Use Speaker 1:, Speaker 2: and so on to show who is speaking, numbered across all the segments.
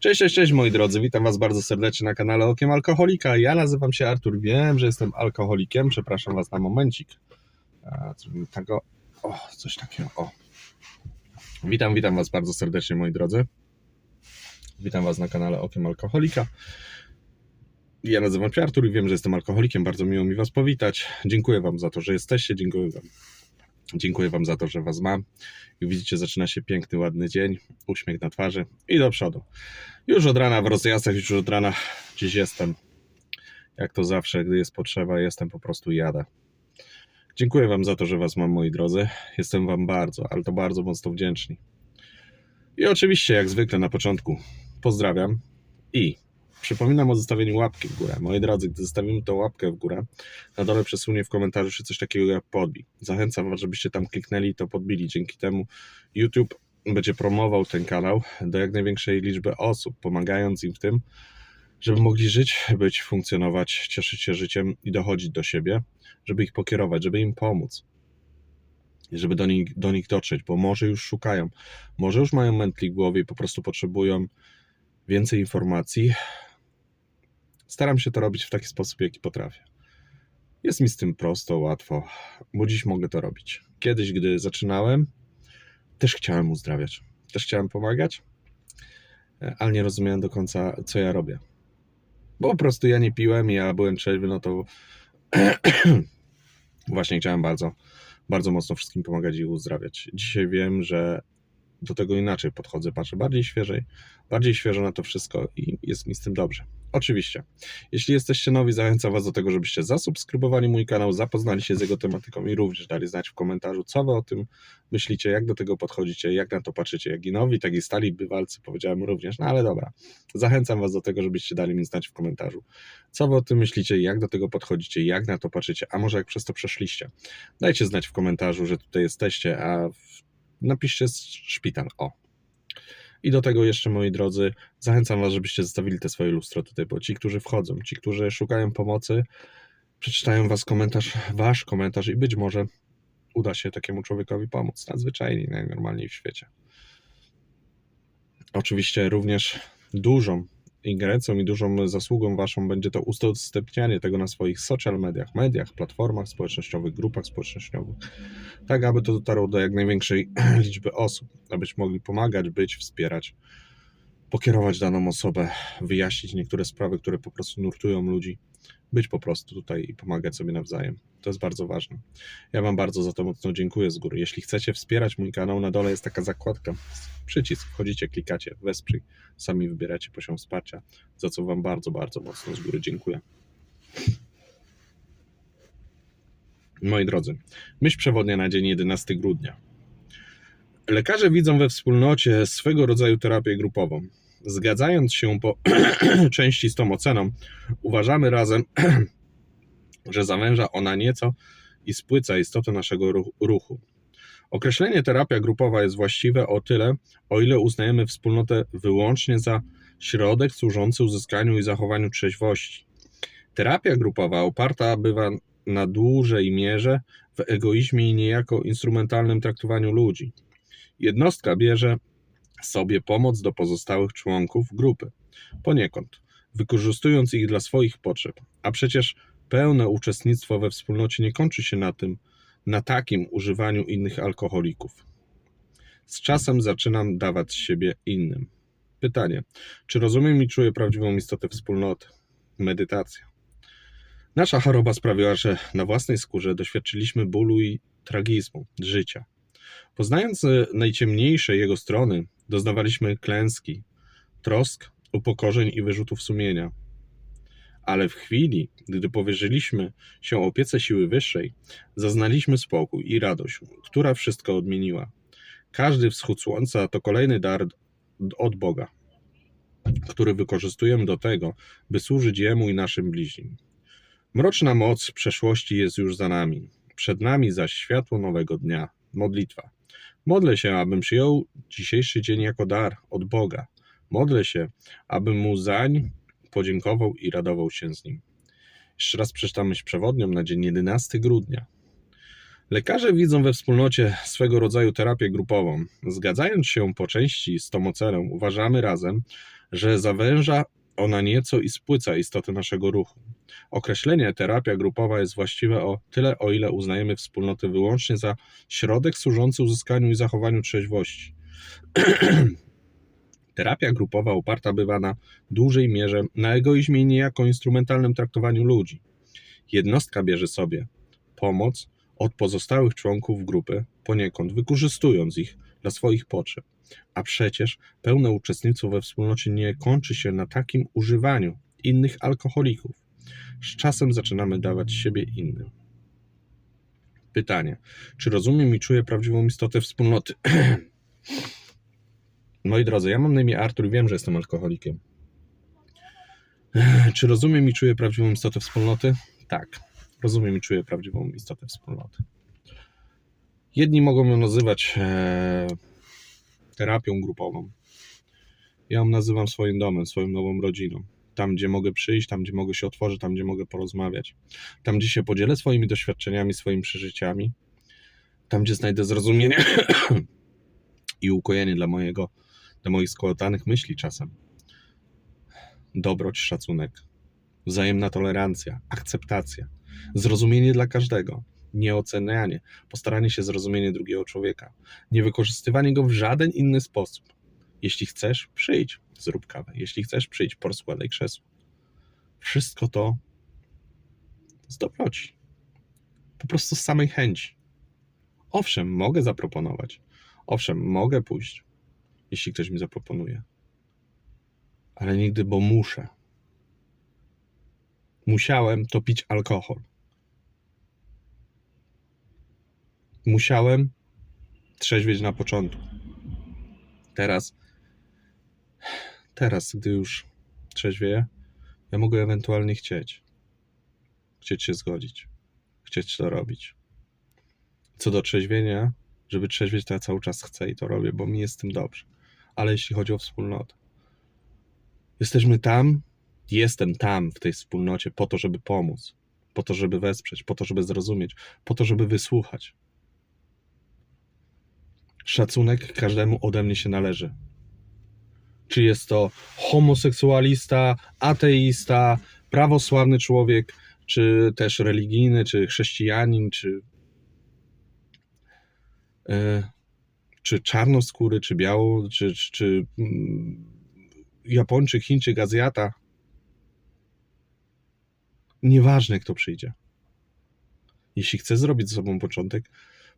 Speaker 1: Cześć, cześć, cześć moi drodzy, witam was bardzo serdecznie na kanale Okiem Alkoholika. Ja nazywam się Artur, wiem, że jestem alkoholikiem, przepraszam was na momencik. Zrobimy tego, o, coś takiego, o. Witam, witam was bardzo serdecznie moi drodzy. Witam was na kanale Okiem Alkoholika. Ja nazywam się Artur i wiem, że jestem alkoholikiem, bardzo miło mi was powitać. Dziękuję wam za to, że jesteście, dziękuję wam. Dziękuję Wam za to, że Was mam. Jak widzicie, zaczyna się piękny, ładny dzień, uśmiech na twarzy i do przodu. Już od rana w rozjazdach, już od rana gdzieś jestem. Jak to zawsze, gdy jest potrzeba, jestem po prostu jadę. Dziękuję Wam za to, że Was mam, moi drodzy. Jestem Wam bardzo, ale to bardzo mocno wdzięczni. I oczywiście, jak zwykle na początku, pozdrawiam i przypominam o zostawieniu łapki w górę. Moi drodzy, gdy zostawimy tą łapkę w górę, na dole przesunie w komentarzu się coś takiego jak podbij. Zachęcam Was, żebyście tam kliknęli i to podbili. Dzięki temu YouTube będzie promował ten kanał do jak największej liczby osób, pomagając im w tym, żeby mogli żyć, być, funkcjonować, cieszyć się życiem i dochodzić do siebie, żeby ich pokierować, żeby im pomóc. I żeby do nich, do nich dotrzeć, bo może już szukają, może już mają mętli w głowie i po prostu potrzebują więcej informacji. Staram się to robić w taki sposób, jaki potrafię. Jest mi z tym prosto, łatwo, bo dziś mogę to robić. Kiedyś, gdy zaczynałem, też chciałem uzdrawiać, też chciałem pomagać, ale nie rozumiałem do końca, co ja robię. Bo po prostu ja nie piłem, ja byłem trzeźwy, no to właśnie chciałem bardzo, bardzo mocno wszystkim pomagać i uzdrawiać. Dzisiaj wiem, że do tego inaczej podchodzę, patrzę bardziej świeżej, bardziej świeżo na to wszystko i jest mi z tym dobrze. Oczywiście, jeśli jesteście nowi, zachęcam Was do tego, żebyście zasubskrybowali mój kanał, zapoznali się z jego tematyką i również dali znać w komentarzu, co Wy o tym myślicie, jak do tego podchodzicie, jak na to patrzycie, jak i nowi, tak i stali bywalcy, powiedziałem również, no ale dobra. Zachęcam Was do tego, żebyście dali mi znać w komentarzu, co Wy o tym myślicie, jak do tego podchodzicie, jak na to patrzycie, a może jak przez to przeszliście. Dajcie znać w komentarzu, że tutaj jesteście, a. napiszcie szpital, o. I do tego jeszcze, moi drodzy, zachęcam Was, żebyście zostawili te swoje lustro tutaj, bo ci, którzy wchodzą, ci, którzy szukają pomocy, przeczytają Was komentarz, Wasz komentarz i być może uda się takiemu człowiekowi pomóc. Nadzwyczajnie, najnormalniej w świecie. Oczywiście również dużą ingerencją i dużą zasługą Waszą będzie to udostępnianie tego na swoich social mediach, mediach, platformach społecznościowych, grupach społecznościowych, tak aby to dotarło do jak największej liczby osób, abyście mogli pomagać, być, wspierać, pokierować daną osobę, wyjaśnić niektóre sprawy, które po prostu nurtują ludzi, być po prostu tutaj i pomagać sobie nawzajem. To jest bardzo ważne. Ja Wam bardzo za to mocno dziękuję z góry. Jeśli chcecie wspierać mój kanał, na dole jest taka zakładka, przycisk, wchodzicie, klikacie, wesprzyj, sami wybieracie poziom wsparcia, za co Wam bardzo, bardzo mocno z góry dziękuję. Moi drodzy, myśl przewodnia na dzień 11 grudnia. Lekarze widzą we wspólnocie swego rodzaju terapię grupową. Zgadzając się po części z tą oceną, uważamy razem, że zawęża ona nieco i spłyca istotę naszego ruch- ruchu. Określenie terapia grupowa jest właściwe o tyle, o ile uznajemy wspólnotę wyłącznie za środek służący uzyskaniu i zachowaniu trzeźwości. Terapia grupowa oparta bywa na dużej mierze w egoizmie i niejako instrumentalnym traktowaniu ludzi. Jednostka bierze sobie pomoc do pozostałych członków grupy, poniekąd, wykorzystując ich dla swoich potrzeb. A przecież pełne uczestnictwo we wspólnocie nie kończy się na tym, na takim używaniu innych alkoholików. Z czasem zaczynam dawać siebie innym. Pytanie: czy rozumiem i czuję prawdziwą istotę wspólnoty? Medytacja. Nasza choroba sprawiła, że na własnej skórze doświadczyliśmy bólu i tragizmu życia. Poznając e, najciemniejsze jego strony, doznawaliśmy klęski, trosk, upokorzeń i wyrzutów sumienia. Ale w chwili, gdy powierzyliśmy się opiece siły wyższej, zaznaliśmy spokój i radość, która wszystko odmieniła. Każdy wschód słońca to kolejny dar od Boga, który wykorzystujemy do tego, by służyć Jemu i naszym bliźnim. Mroczna moc przeszłości jest już za nami, przed nami zaś światło nowego dnia modlitwa. Modlę się, abym przyjął dzisiejszy dzień jako dar od Boga. Modlę się, abym mu zań podziękował i radował się z nim. Jeszcze raz przeczytam myśl przewodnią na dzień 11 grudnia. Lekarze widzą we wspólnocie swego rodzaju terapię grupową. Zgadzając się po części z tą oceną, uważamy razem, że zawęża ona nieco i spłyca istotę naszego ruchu. Określenie terapia grupowa jest właściwe o tyle, o ile uznajemy wspólnoty wyłącznie za środek służący uzyskaniu i zachowaniu trzeźwości. Terapia grupowa oparta bywa na dużej mierze na egoizmie i niejako instrumentalnym traktowaniu ludzi. Jednostka bierze sobie pomoc od pozostałych członków grupy, poniekąd wykorzystując ich dla swoich potrzeb. A przecież pełne uczestnictwo we wspólnocie nie kończy się na takim używaniu innych alkoholików. Z czasem zaczynamy dawać siebie innym. Pytanie: czy rozumiem i czuję prawdziwą istotę wspólnoty? Moi drodzy, ja mam na imię Artur i wiem, że jestem alkoholikiem. Czy rozumiem i czuję prawdziwą istotę wspólnoty? Tak, rozumiem i czuję prawdziwą istotę wspólnoty. Jedni mogą ją nazywać e, terapią grupową. Ja ją nazywam swoim domem, swoją nową rodziną. Tam, gdzie mogę przyjść, tam, gdzie mogę się otworzyć, tam, gdzie mogę porozmawiać. Tam, gdzie się podzielę swoimi doświadczeniami, swoimi przeżyciami. Tam, gdzie znajdę zrozumienie i ukojenie dla mojego, dla moich skołatanych myśli czasem. Dobroć, szacunek, wzajemna tolerancja, akceptacja, zrozumienie dla każdego, nieocenianie, postaranie się zrozumienie drugiego człowieka, nie wykorzystywanie go w żaden inny sposób. Jeśli chcesz, przyjdź, zrób kawę. Jeśli chcesz, przyjdź, porozkładaj krzesło. Wszystko to z dobroci. Po prostu z samej chęci. Owszem, mogę zaproponować. Owszem, mogę pójść, jeśli ktoś mi zaproponuje. Ale nigdy, bo muszę. Musiałem to pić alkohol. Musiałem trzeźwieć na początku. Teraz, teraz, gdy już trzeźwieję, ja mogę ewentualnie chcieć. Chcieć się zgodzić. Chcieć to robić. Co do trzeźwienia, żeby trzeźwieć, to ja cały czas chcę i to robię, bo mi jest tym dobrze. Ale jeśli chodzi o wspólnotę, jesteśmy tam, jestem tam w tej wspólnocie po to, żeby pomóc, po to, żeby wesprzeć, po to, żeby zrozumieć, po to, żeby wysłuchać. Szacunek każdemu ode mnie się należy. Czy jest to homoseksualista, ateista, prawosławny człowiek, czy też religijny, czy chrześcijanin, czy, e, czy czarnoskóry, czy biało, czy, czy, czy mm, Japończyk, Chińczyk, Azjata. Nieważne, kto przyjdzie. Jeśli chce zrobić ze sobą początek,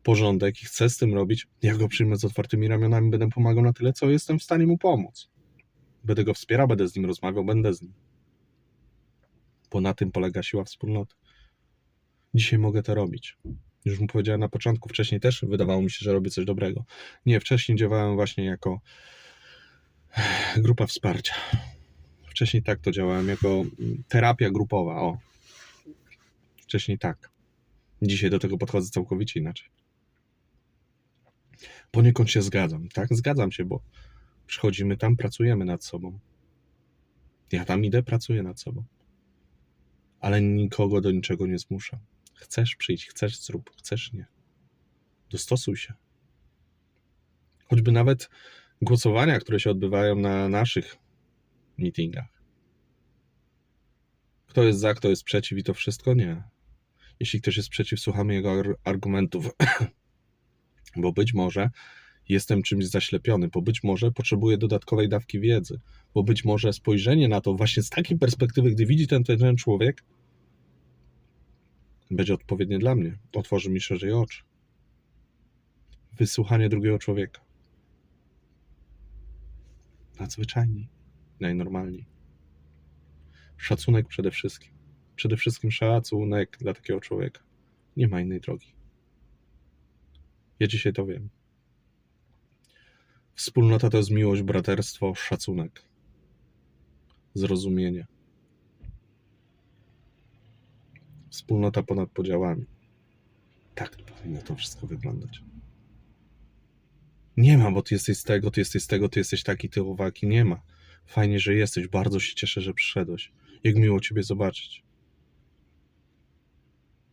Speaker 1: porządek i chce z tym robić, ja go przyjmę z otwartymi ramionami, będę pomagał na tyle, co jestem w stanie mu pomóc. Będę go wspierał, będę z nim rozmawiał, będę z nim. Bo na tym polega siła wspólnoty. Dzisiaj mogę to robić. Już mu powiedziałem na początku, wcześniej też wydawało mi się, że robię coś dobrego. Nie, wcześniej działałem właśnie jako grupa wsparcia. Wcześniej tak to działałem, jako terapia grupowa. O. Wcześniej tak. Dzisiaj do tego podchodzę całkowicie inaczej. Poniekąd się zgadzam. Tak, zgadzam się, bo przychodzimy tam, pracujemy nad sobą. Ja tam idę, pracuję nad sobą. Ale nikogo do niczego nie zmuszam. Chcesz przyjść, chcesz zrób, chcesz nie. Dostosuj się. Choćby nawet głosowania, które się odbywają na naszych meetingach. Kto jest za, kto jest przeciw i to wszystko? Nie. Jeśli ktoś jest przeciw, słuchamy jego ar- argumentów, bo być może jestem czymś zaślepiony, bo być może potrzebuję dodatkowej dawki wiedzy, bo być może spojrzenie na to właśnie z takiej perspektywy, gdy widzi ten, ten, ten człowiek, będzie odpowiednie dla mnie, otworzy mi szerzej oczy. Wysłuchanie drugiego człowieka. Nadzwyczajniej, najnormalniej. Szacunek przede wszystkim. Przede wszystkim szacunek dla takiego człowieka. Nie ma innej drogi. Ja dzisiaj to wiem. Wspólnota to jest miłość, braterstwo, szacunek, zrozumienie. Wspólnota ponad podziałami. Tak powinno to wszystko wyglądać. Nie ma, bo ty jesteś z tego, ty jesteś z tego, ty jesteś taki, ty owaki. Nie ma. Fajnie, że jesteś. Bardzo się cieszę, że przyszedłeś. Jak miło Ciebie zobaczyć.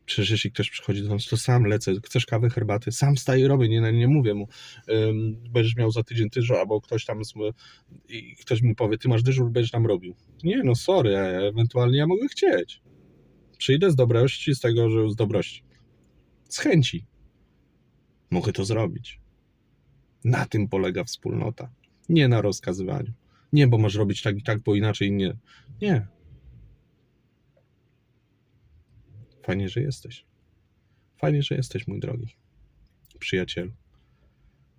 Speaker 1: Przecież jeśli ktoś przychodzi do nas, to sam lecę. Chcesz kawy, herbaty? Sam wstaję i robię. Nie, nie mówię mu, będziesz miał za tydzień dyżur, albo ktoś tam i ktoś mi powie, ty masz dyżur, będziesz nam robił. Nie, no sorry, ewentualnie ja mogę chcieć. Przyjdę z dobrości, z tego, że z dobrości. Z chęci. Mogę to zrobić. Na tym polega wspólnota. Nie na rozkazywaniu. Nie, bo masz robić tak i tak, bo inaczej nie. Nie. Fajnie, że jesteś. Fajnie, że jesteś, mój drogi przyjacielu.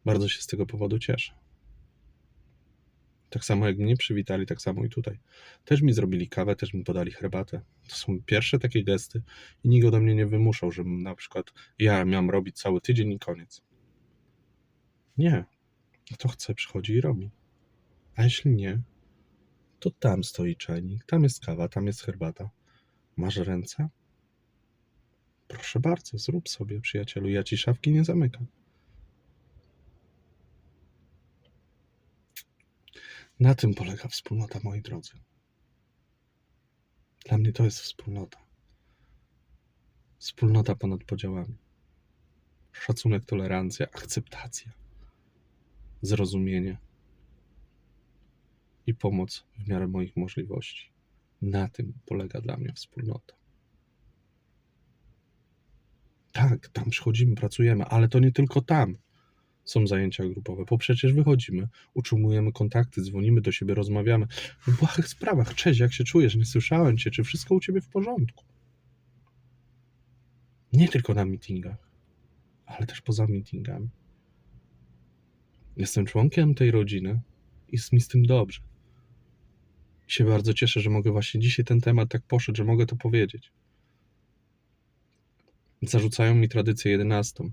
Speaker 1: Bardzo się z tego powodu cieszę. Tak samo jak mnie przywitali, tak samo i tutaj. Też mi zrobili kawę, też mi podali herbatę. To są pierwsze takie gesty i nikt ode mnie nie wymuszał, żebym na przykład ja miałem robić cały tydzień i koniec. Nie. Kto chce, przychodzi i robi. A jeśli nie, to tam stoi czajnik, tam jest kawa, tam jest herbata. Masz ręce? Proszę bardzo, zrób sobie, przyjacielu. Ja ci szafki nie zamykam. Na tym polega wspólnota, moi drodzy. Dla mnie to jest wspólnota. Wspólnota ponad podziałami. Szacunek, tolerancja, akceptacja, zrozumienie i pomoc w miarę moich możliwości. Na tym polega dla mnie wspólnota. Tak, tam przychodzimy, pracujemy, ale to nie tylko tam są zajęcia grupowe, bo przecież wychodzimy, utrzymujemy kontakty, dzwonimy do siebie, rozmawiamy w błahych sprawach. Cześć, jak się czujesz? Nie słyszałem cię, czy wszystko u ciebie w porządku? Nie tylko na meetingach, ale też poza meetingami. Jestem członkiem tej rodziny i jest mi z tym dobrze. I się bardzo cieszę, że mogę właśnie dzisiaj ten temat tak poszedł, że mogę to powiedzieć. Zarzucają mi tradycję jedenastą.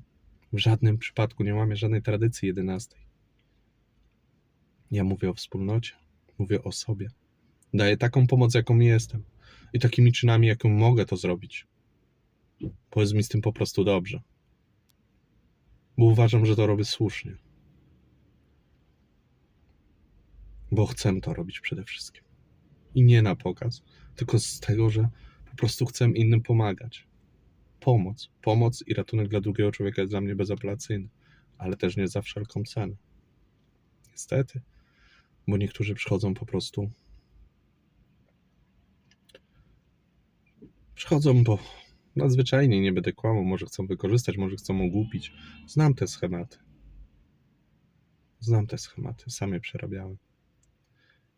Speaker 1: W żadnym przypadku nie łamię żadnej tradycji jedenastej. Ja mówię o wspólnocie, mówię o sobie. Daję taką pomoc, jaką jestem i takimi czynami, jaką mogę to zrobić. Bo jest mi z tym po prostu dobrze. Bo uważam, że to robię słusznie. Bo chcę to robić przede wszystkim. I nie na pokaz, tylko z tego, że po prostu chcę innym pomagać pomoc. Pomoc i ratunek dla drugiego człowieka jest dla mnie bezapelacyjny, ale też nie za wszelką cenę. Niestety, bo niektórzy przychodzą po prostu. Przychodzą, bo nadzwyczajnie nie będę kłamał, może chcą wykorzystać, może chcą ogłupić. Znam te schematy. Znam te schematy, sam je przerabiałem.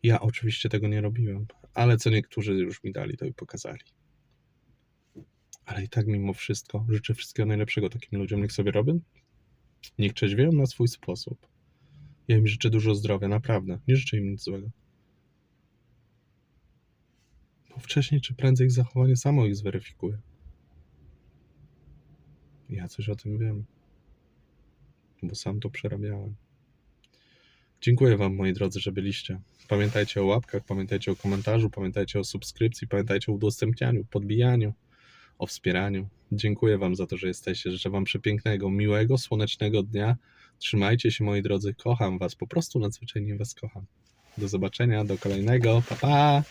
Speaker 1: Ja oczywiście tego nie robiłem, ale co niektórzy już mi dali, to i pokazali. Ale i tak mimo wszystko życzę wszystkiego najlepszego takim ludziom. Niech sobie robią, niech trzeźwieją na swój sposób. Ja im życzę dużo zdrowia, naprawdę. Nie życzę im nic złego. Bo wcześniej czy prędzej ich zachowanie samo ich zweryfikuje. Ja coś o tym wiem. Bo sam to przerabiałem. Dziękuję Wam, moi drodzy, że byliście. Pamiętajcie o łapkach, pamiętajcie o komentarzu, pamiętajcie o subskrypcji, pamiętajcie o udostępnianiu, podbijaniu o wspieraniu. Dziękuję Wam za to, że jesteście. Życzę Wam przepięknego, miłego, słonecznego dnia. Trzymajcie się, moi drodzy. Kocham Was. Po prostu nadzwyczajnie Was kocham. Do zobaczenia, do kolejnego. Pa, pa!